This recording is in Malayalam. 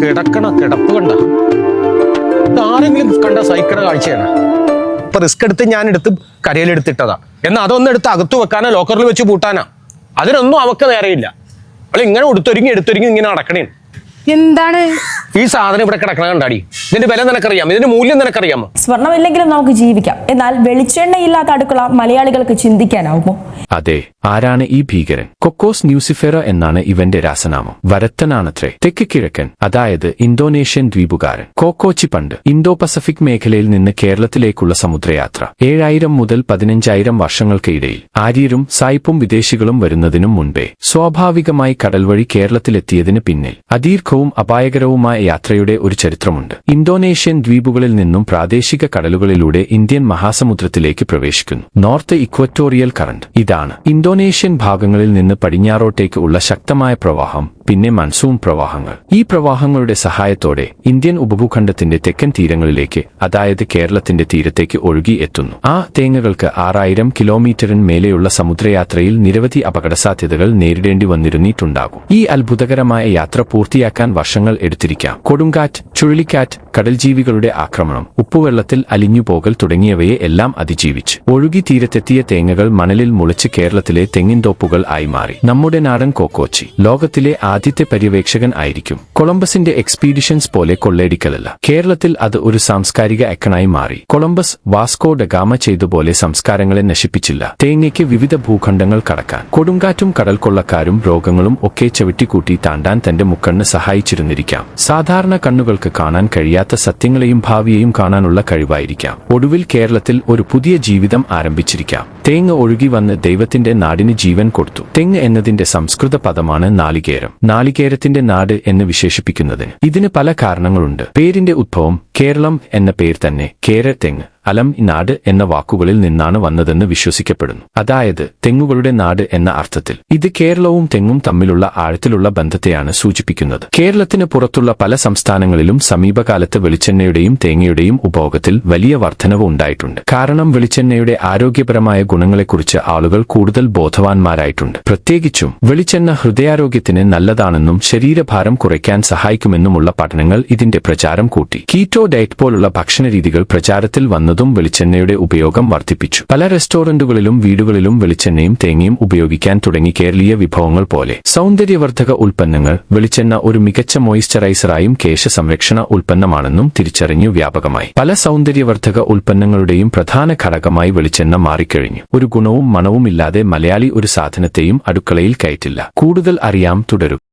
കിടക്കണ കിടപ്പ് കണ്ട. ആരെങ്കിലും കണ്ട സഹിക്കണ കാഴ്ചയാണ്. ഇപ്പൊ റിസ്ക് എടുത്ത് ഞാൻ എടുത്ത് കരയിലെടുത്തിട്ടതാ. എന്നാൽ അതൊന്നും എടുത്ത് അകത്തു വെക്കാനാ ലോക്കറിൽ വെച്ച് പൂട്ടാനാ. അതിനൊന്നും അവക്ക് നേരെയില്ല. അവൾ ഇങ്ങനെ ഉടുത്തൊരുങ്ങി എടുത്തൊരുങ്ങി ഇങ്ങനെ നടക്കണേ എന്താണ്? ഈ സാധനം ഇവിടെ കിടക്കണ കണ്ടാടി. ഇതിന്റെ വില നിനക്കറിയാം ഇതിന്റെ മൂല്യം നിനക്കറിയാമോ? സ്വർണമില്ലെങ്കിലും നമുക്ക് ജീവിക്കാം. എന്നാൽ വെളിച്ചെണ്ണ ഇല്ലാത്ത അടുക്കള മലയാളികൾക്ക് ചിന്തിക്കാനാവുമോ? അതെ ആരാണ് ഈ ഭീകരൻ? കൊക്കോസ് ന്യൂസിഫെറ എന്നാണ് ഇവന്റെ രാസനാമം. വരത്തനാണത്രേ. തെക്ക് കിഴക്കൻ അതായത് ഇന്തോനേഷ്യൻ ദ്വീപുകാരൻ. കോക്കോച്ചി പണ്ട് ഇന്തോ പസഫിക് മേഖലയിൽ നിന്ന് കേരളത്തിലേക്കുള്ള സമുദ്രയാത്ര. ഏഴായിരം മുതൽ പതിനഞ്ചായിരം വർഷങ്ങൾക്കിടയിൽ ആര്യരും സായിപ്പും വിദേശികളും വരുന്നതിനും മുൻപേ സ്വാഭാവികമായി കടൽ വഴി കേരളത്തിലെത്തിയതിന് പിന്നിൽ. അദീർഘവും അപായകരവുമായ യാത്രയുടെ ഒരു ചരിത്രമുണ്ട്. ഇന്തോനേഷ്യൻ ദ്വീപുകളിൽ നിന്നും പ്രാദേശിക കടലുകളിലൂടെ ഇന്ത്യൻ മഹാസമുദ്രത്തിലേക്ക് പ്രവേശിക്കുന്നു. നോർത്ത് ഇക്വറ്റോറിയൽ കറന്റ് ഇതാണ്. ഇന്തോനേഷ്യൻ ഭാഗങ്ങളിൽ നിന്ന് പടിഞ്ഞാറോട്ടേക്ക് ഉള്ള ശക്തമായ പ്രവാഹം പിന്നെ മൺസൂൺ പ്രവാഹങ്ങൾ. ഈ പ്രവാഹങ്ങളുടെ സഹായത്തോടെ ഇന്ത്യൻ ഉപഭൂഖണ്ഡത്തിന്റെ തെക്കൻ തീരങ്ങളിലേക്ക് അതായത് കേരളത്തിന്റെ തീരത്തേക്ക് ഒഴുകി എത്തുന്നു. ആ തേങ്ങകൾക്ക് ആറായിരം കിലോമീറ്ററിന് മേലെയുള്ള സമുദ്രയാത്രയിൽ നിരവധി അപകടസാധ്യതകൾ നേരിടേണ്ടി വന്നിരുന്നിട്ടുണ്ടാകും. ഈ അത്ഭുതകരമായ യാത്ര പൂർത്തിയാക്കാൻ വർഷങ്ങൾ എടുത്തിരിക്കാം. കൊടുങ്കാറ്റ് ചുഴലിക്കാറ്റ് കടൽജീവികളുടെ ആക്രമണം ഉപ്പുവെള്ളത്തിൽ അലിഞ്ഞുപോകൽ തുടങ്ങിയവയെ എല്ലാം അതിജീവിച്ച് ഒഴുകി തീരത്തെത്തിയ തേങ്ങകൾ മണലിൽ മുളച്ച് കേരളത്തിലെ തെങ്ങിൻതോപ്പുകൾ ആയി മാറി. നമ്മുടെ നാടൻ കോക്കോച്ചി ലോകത്തിലെ ആദ്യത്തെ പര്യവേക്ഷകൻ ആയിരിക്കും. കൊളംബസിന്റെ എക്സ്പീഡിഷൻസ് പോലെ കൊള്ളയടിക്കലല്ല. കേരളത്തിൽ അത് ഒരു സാംസ്കാരിക ഐക്കണായി മാറി. കൊളംബസ് വാസ്കോ ഡഗാമ ചെയ്തുപോലെ സംസ്കാരങ്ങളെ നശിപ്പിച്ചില്ല. തേങ്ങയ്ക്ക് വിവിധ ഭൂഖണ്ഡങ്ങൾ കടക്കാൻ. കൊടുങ്കാറ്റും കടൽ കൊള്ളക്കാരും രോഗങ്ങളും ഒക്കെ ചവിട്ടിക്കൂട്ടി താണ്ടാൻ തന്റെ മുക്കണ്ണ് സഹായിച്ചിരുന്നിരിക്കാം സാധാരണ കണ്ണുകൾക്ക് കാണാൻ കഴിയാത്ത സത്യങ്ങളെയും ഭാവിയെയും കാണാനുള്ള കഴിവായിരിക്കാം. ഒടുവിൽ കേരളത്തിൽ ഒരു പുതിയ ജീവിതം ആരംഭിച്ചിരിക്കാം. തേങ്ങ ഒഴുകി വന്ന് ദൈവത്തിന്റെ നാടിന് ജീവൻ കൊടുത്തു. തെങ്ങ് എന്നതിന്റെ സംസ്കൃത പദമാണ് നാളികേരം. നാളികേരത്തിന്റെ നാട് എന്ന് വിശേഷിപ്പിക്കുന്നതിന് ഇതിന് പല കാരണങ്ങളുണ്ട്. പേരിന്റെ ഉദ്ഭവം കേരളം എന്ന പേര് തന്നെ കേര തെങ്ങ് അലം നാട് എന്ന വാക്കുകളിൽ നിന്നാണ് വന്നതെന്ന് വിശ്വസിക്കപ്പെടുന്നു. അതായത് തെങ്ങുകളുടെ നാട് എന്ന അർത്ഥത്തിൽ. ഇത് കേരളവും തെങ്ങും തമ്മിലുള്ള ആഴത്തിലുള്ള ബന്ധത്തെയാണ് സൂചിപ്പിക്കുന്നത്. കേരളത്തിന് പുറത്തുള്ള പല സംസ്ഥാനങ്ങളിലും സമീപകാലത്ത് വെളിച്ചെണ്ണയുടെയും തേങ്ങയുടെയും ഉപഭോഗത്തിൽ വലിയ വർധനവ് ഉണ്ടായിട്ടുണ്ട്. കാരണം വെളിച്ചെണ്ണയുടെ ആരോഗ്യപരമായ ഗുണങ്ങളെക്കുറിച്ച് ആളുകൾ കൂടുതൽ ബോധവാന്മാരായിട്ടുണ്ട്. പ്രത്യേകിച്ചും വെളിച്ചെണ്ണ ഹൃദയാരോഗ്യത്തിന് നല്ലതാണെന്നും ശരീരഭാരം കുറയ്ക്കാൻ സഹായിക്കുമെന്നുമുള്ള പഠനങ്ങൾ ഇതിന്റെ പ്രചാരം കൂട്ടി. കീറ്റോ ഡയറ്റ് പോലുള്ള ഭക്ഷണരീതികൾ പ്രചാരത്തിൽ വന്നതും വെളിച്ചെണ്ണയുടെ ഉപയോഗം വർദ്ധിപ്പിച്ചു. പല റെസ്റ്റോറന്റുകളിലും വീടുകളിലും വെളിച്ചെണ്ണയും തേങ്ങയും ഉപയോഗിക്കാൻ തുടങ്ങി കേരളീയ വിഭവങ്ങൾ പോലെ. സൗന്ദര്യവർദ്ധക ഉൽപ്പന്നങ്ങൾ വെളിച്ചെണ്ണ ഒരു മികച്ച മോയിസ്ചറൈസറായും കേശ സംരക്ഷണ ഉൽപ്പന്നമാണെന്നും തിരിച്ചറിഞ്ഞു വ്യാപകമായി. പല സൗന്ദര്യവർദ്ധക ഉൽപ്പന്നങ്ങളുടെയും പ്രധാന ഘടകമായി വെളിച്ചെണ്ണ മാറിക്കഴിഞ്ഞു. ഒരു ഗുണവും മണവുമില്ലാതെ മലയാളി ഒരു സാധനത്തെയും അടുക്കളയിൽ കയറ്റില്ല. കൂടുതൽ അറിയാം തുടരും.